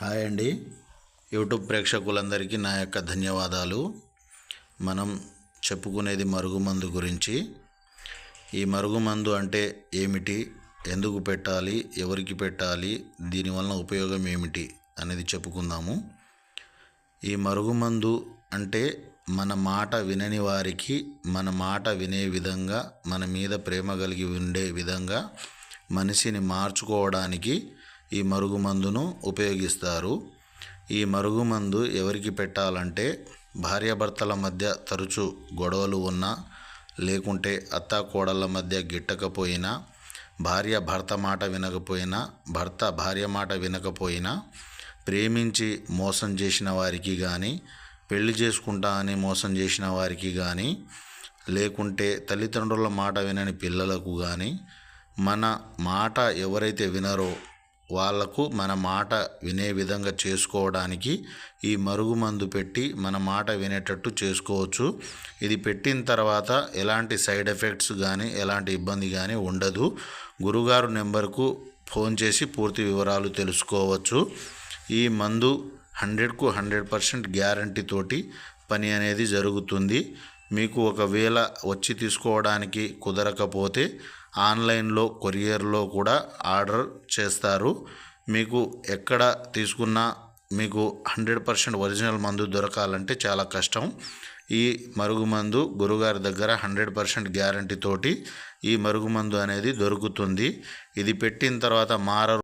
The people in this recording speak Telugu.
హాయ్ అండి. యూట్యూబ్ ప్రేక్షకులందరికీ నా యొక్క ధన్యవాదాలు. మనం చెప్పుకునేది మరుగుమందు గురించి. ఈ మరుగుమందు అంటే ఏమిటి? ఎందుకు పెట్టాలి? ఎవరికి పెట్టాలి? దీనివలన ఉపయోగం ఏమిటి? అనేది చెప్పుకుందాము. ఈ మరుగుమందు అంటే మన మాట వినని వారికి మన మాట వినే విధంగా మన మీద ప్రేమ కలిగి ఉండే విధంగా మనిషిని మార్చుకోవడానికి ఈ మరుగుమందును ఉపయోగిస్తారు. ఈ మరుగుమందు ఎవరికి పెట్టాలంటే భార్యాభర్తల మధ్య తరచు గొడవలు ఉన్నా లేకుంటే అత్తాకోడళ్ళ మధ్య గిట్టకపోయినా భార్య భర్త మాట వినకపోయినా భర్త భార్య మాట వినకపోయినా ప్రేమించి మోసం చేసిన వారికి కానీ పెళ్ళి చేసుకుంటా అని మోసం చేసిన వారికి కానీ లేకుంటే తల్లిదండ్రుల మాట వినని పిల్లలకు కానీ మన మాట ఎవరైతే వినరో వాళ్ళకు మన మాట వినే విధంగా చేసుకోవడానికి ఈ మరుగుమందు పెట్టి మన మాట వినేటట్టు చేసుకోవచ్చు. ఇది పెట్టిన తర్వాత ఎలాంటి సైడ్ ఎఫెక్ట్స్ కానీ ఎలాంటి ఇబ్బంది కానీ ఉండదు. గురుగారు నెంబర్కు ఫోన్ చేసి పూర్తి వివరాలు తెలుసుకోవచ్చు. ఈ మందు హండ్రెడ్కు హండ్రెడ్ పర్సెంట్ గ్యారంటీ తోటి పని అనేది జరుగుతుంది. మీకు ఒకవేళ వచ్చి తీసుకోవడానికి కుదరకపోతే ఆన్లైన్లో కొరియర్లో కూడా ఆర్డర్ చేస్తారు. మీకు ఎక్కడ తీసుకున్నా మీకు హండ్రెడ్ పర్సెంట్ ఒరిజినల్ మందు దొరకాలంటే చాలా కష్టం. ఈ మరుగుమందు గురుగారి దగ్గర హండ్రెడ్ పర్సెంట్ గ్యారంటీ తోటి ఈ మరుగుమందు అనేది దొరుకుతుంది. ఇది పెట్టిన తర్వాత మార